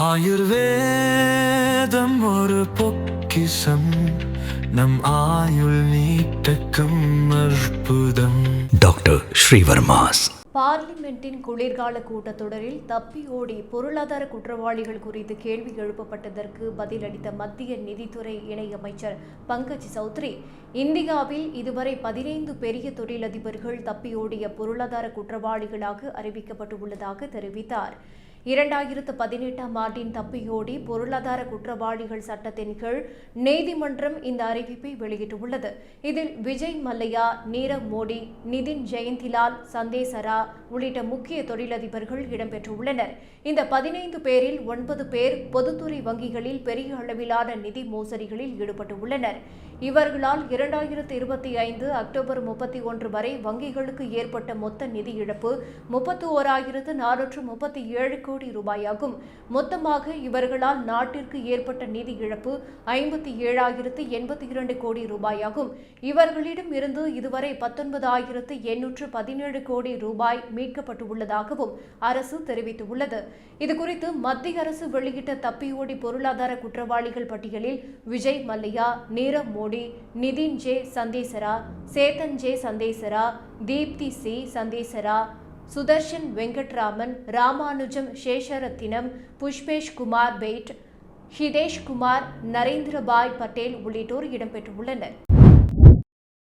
ஆயுர்வேதம் ஒரு பொக்கிசம் நம் ஆயுள் நீட்டக்கும் அற்புதம். டாக்டர் ஸ்ரீவர்மாஸ். பார்லிமென்ட்டின் குளிர்கால கூட்டத்தொடரில் தப்பி ஓடி பொருளாதார குற்றவாளிகள் குறித்து கேள்வி எழுப்பப்பட்டதற்கு பதிலளித்த மத்திய நிதித்துறை இணையமைச்சர் பங்கஜ் சௌத்ரி இந்தியாவில் இதுவரை பதினைந்து பெரிய தொழிலதிபர்கள் தப்பியோடிய பொருளாதார குற்றவாளிகளாக அறிவிக்கப்பட்டுள்ளதாக தெரிவித்தார். இரண்டாயிரத்து பதினெட்டாம் ஆண்டின் தப்பியோடி பொருளாதார குற்றவாளிகள் சட்டத்தின் கீழ் நீதிமன்றம் இந்த அறிவிப்பை வெளியிட்டுள்ளது. இதில் விஜய் மல்லையா நீரவ் மோடி நிதின் ஜெயந்திலால் சந்தேசரா உள்ளிட்ட முக்கிய தொழிலதிபர்கள் இடம்பெற்றுள்ளனர். இந்த பதினைந்து பேரில் ஒன்பது பேர் பொதுத்துறை வங்கிகளில் பெரிய அளவிலான நிதி மோசடிகளில் ஈடுபட்டுள்ளனர். இவர்களால் இரண்டாயிரத்து இருபத்தி ஐந்து அக்டோபர் முப்பத்தி ஒன்று வரை வங்கிகளுக்கு ஏற்பட்ட மொத்த நிதி இழப்பு முப்பத்தி ஓராயிரத்து நானூற்று முப்பத்தி ஏழு கோடி ரூபாயாகும். மொத்தமாக இவர்களால் நாட்டிற்கு ஏற்பட்ட நிதி இழப்பு ஐம்பத்தி ஏழாயிரத்து எண்பத்தி இரண்டு கோடி ரூபாயாகும். இவர்களிடம் இருந்து இதுவரை பத்தொன்பதாயிரத்து எண்ணூற்று பதினேழு கோடி ரூபாய் மீட்கப்பட்டுள்ளதாகவும் அரசு தெரிவித்துள்ளது. இதுகுறித்து மத்திய அரசு வெளியிட்ட தப்பியோடி பொருளாதார குற்றவாளிகள் பட்டியலில் Vijay Mallya Nirav Modi Nitin J Sandesara Chetan J Sandesara Deepti C Sandesara Sudarshan Venkatraman Ramanujam Sesharathinam Pushpesh Kumar Baid Hitesh Kumar Narendrabhai Patel உள்ளிட்டோர் இடம்பெற்றுள்ளனர்.